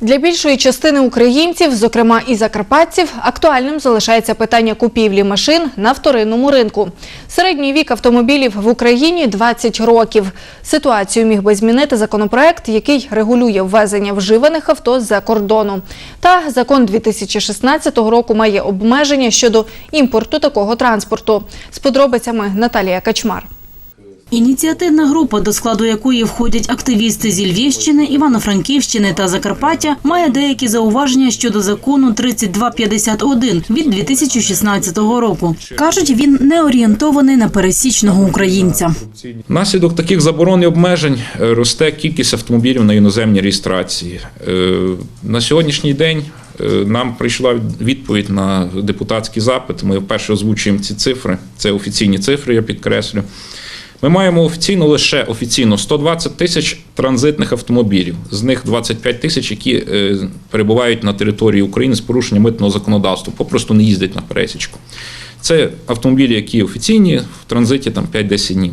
Для більшої частини українців, зокрема і закарпатців, актуальним залишається питання купівлі машин на вторинному ринку. Середній вік автомобілів в Україні 20 років. Ситуацію міг би змінити законопроект, який регулює ввезення вживаних авто з-за кордону. Та закон 2016 року має обмеження щодо імпорту такого транспорту. З подробицями Наталія Качмар. Ініціативна група, до складу якої входять активісти зі Львівщини, Івано-Франківщини та Закарпаття, має деякі зауваження щодо закону 3251 від 2016 року. Кажуть, він не орієнтований на пересічного українця. Внаслідок таких заборон і обмежень е, росте кількість автомобілів на іноземній реєстрації. Е, На сьогоднішній день е, нам прийшла відповідь на депутатський запит. Ми вперше озвучуємо ці цифри. Це офіційні цифри, я підкреслю. Ми маємо офіційно лише офіційно 120 тисяч транзитних автомобілів, з них 25 тисяч, які е, перебувають на території України з порушенням митного законодавства, попросту не їздять на пересічку. Це автомобілі, які офіційні, в транзиті там 5-10 днів.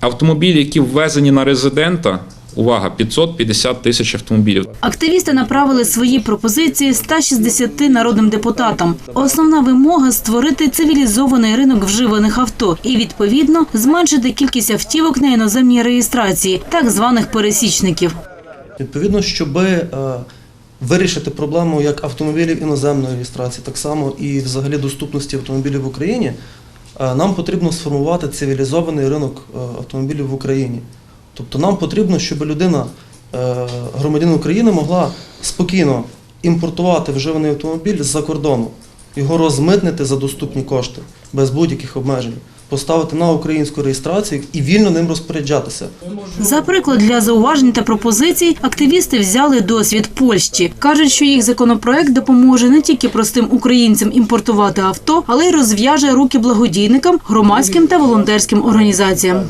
Автомобілі, які ввезені на резидента, увага, 550 тисяч автомобілів. Активісти направили свої пропозиції 160 народним депутатам. Основна вимога створити цивілізований ринок вживаних авто і відповідно зменшити кількість автівок на іноземній реєстрації, так званих пересічників. Відповідно, щоб е, вирішити проблему як автомобілів іноземної реєстрації, так само і взагалі доступності автомобілів в Україні, е, нам потрібно сформувати цивілізований ринок е, автомобілів в Україні. Тобто нам потрібно, щоб людина, е, громадянин України, могла спокійно імпортувати вживаний автомобіль з-за кордону, його розмитнити за доступні кошти, без будь-яких обмежень, поставити на українську реєстрацію і вільно ним розпоряджатися. За приклад для зауважень та пропозицій активісти взяли досвід Польщі. кажуть, що їх законопроект допоможе не тільки простим українцям імпортувати авто, але й розв'яже руки благодійникам, громадським та волонтерським організаціям.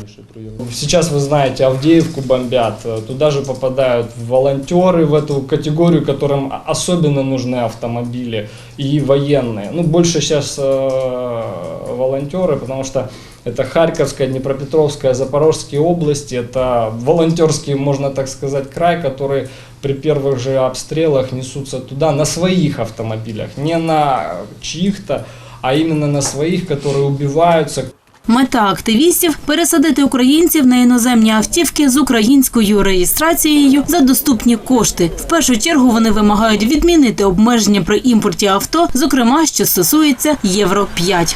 Сейчас вы знаете, Авдеевку бомбят, э, туда же попадают волонтеры в эту категорию, которым особенно нужны автомобили и военные. Ну, больше сейчас волонтеры, потому что это Харьковская, Днепропетровская, Запорожские области, это волонтерский, можно так сказать, край, который при первых же обстрелах несутся туда на своих автомобилях, не на чьих-то, а именно на своих, которые убиваются, Мета активістів пересадити українців на іноземні автівки з українською реєстрацією за доступні кошти. В першу чергу вони вимагають відмінити обмеження при імпорті авто, зокрема, що стосується євро 5